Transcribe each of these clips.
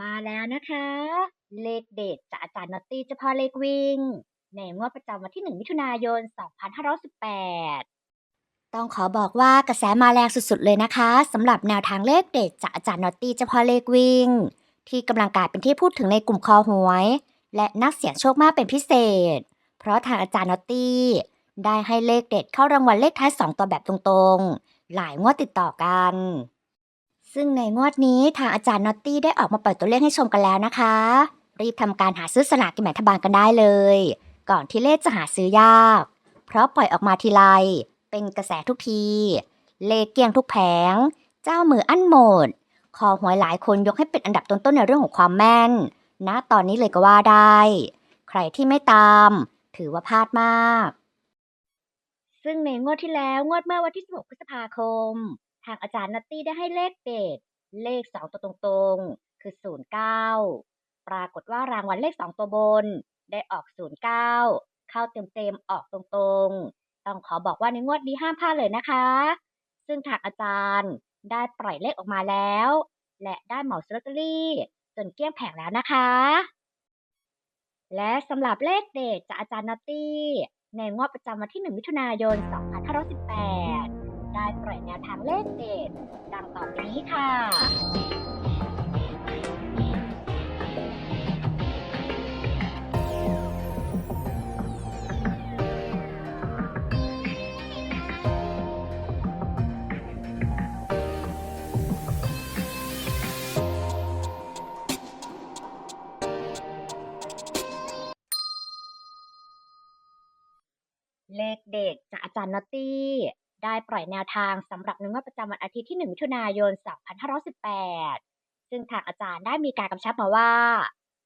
มาแล้วนะคะ เลขเด็ดจากอาจารย์นอตตี้เจ้าพ่อเลขวิ่ง ในงวดประจำวันที่ 1 มิถุนายน 2518 ต้องขอบอกว่ากระแสมาแรงสุดๆเลยนะคะสำหรับแนวทางเลขเด็ดจากอาจารย์นอตตี้เจ้าพ่อเลขวิ่ง ที่กำลังกลายเป็นที่พูดถึงในกลุ่มคอหวย และนักเสี่ยงโชคมากเป็นพิเศษ เพราะทางอาจารย์นอตตี้ได้ให้เลขเด็ดเข้ารางวัลเลขท้าย 2 ตัวแบบตรงๆ หลายงวดติดต่อกัน ซึ่งในงวดนี้ทางอาจารย์นอตตี้ได้ออกมาปล่อยตัวเลขให้ชมกันแล้วนะคะ รีบทำการหาซื้อสลากกินแบ่งรัฐบาลกันได้เลย ก่อนที่เลขจะหาซื้อยาก เพราะปล่อยออกมาทีไรเป็นกระแสทุกที เลขเกียงทุกแผง เจ้ามืออั้นหมด คอหวยหลายคนยกให้เป็นอันดับต้นๆในเรื่องของความแม่นณตอนนี้เลยก็ว่าได้ ใครที่ไม่ตาม ถือว่าพลาดมาก ซึ่งในงวดที่แล้วงวดเมื่อวันที่ 16 พฤษภาคม ทางอาจารย์นัตตี้ได้ให้เลขเด็ดเลข2ตัวตรงๆ คือ 09 ปรากฏว่ารางวัลเลข2ตัวบน ได้ออก 09 เข้าเต็มๆ ออกตรงๆ ต้องขอบอกว่าในงวดนี้ห้ามพลาดเลยนะคะ ซึ่งทางอาจารย์ได้ปล่อยเลขออกมาแล้ว และได้เหมาซื้อลอตเตอรี่จนเกลี้ยงแผงแล้วนะคะ และสำหรับเลขเด็ดจากอาจารย์นัตตี้ในงวดประจำวันที่ 1 มิถุนายน 2518 ได้ปล่อยแนวทางเลขเด็ดดังต่อไปนี้ค่ะ เลขเด็ดจากอาจารย์นอตตี้ ได้ปล่อยแนวทางสำหรับในงวดประจำวันอาทิตย์ที่ 1 มิถุนายน 2518 ซึ่งทางอาจารย์ได้มีการกำชับมาว่า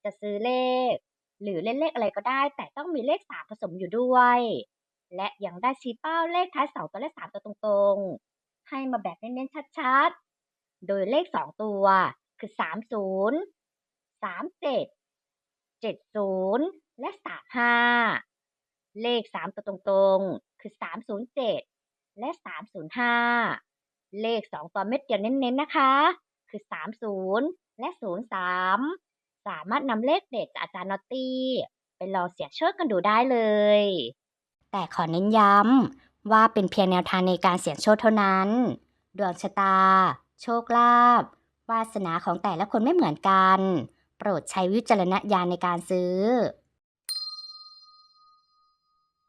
จะซื้อเลข หรือเล่นเลขอะไรก็ได้ แต่ต้องมีเลข 3 ผสมอยู่ด้วย และยังได้ชี้เป้าเลขท้าย2ตัวและ 3 ตัวตรงๆ ให้มาแบบเน้นๆชัดๆ โดยเลข 2 ตัวคือ 30 37 70 และ 35 เลข 3 ตัวตรงๆ คือ 307 และ 305 เลข 2 ตัวเม็ดเดียวเน้นๆนะคะ คือ 30 และ 03 สามารถนำเลขเด็ดจากอาจารย์นอตตี้ไปลองเสี่ยงโชคกันดูได้เลย แต่ขอเน้นย้ำว่าเป็นเพียงแนวทางในการเสี่ยงโชคเท่านั้น ดวงชะตา โชคลาภวาสนาของแต่ละคนไม่เหมือนกัน โปรดใช้วิจารณญาณในการซื้อ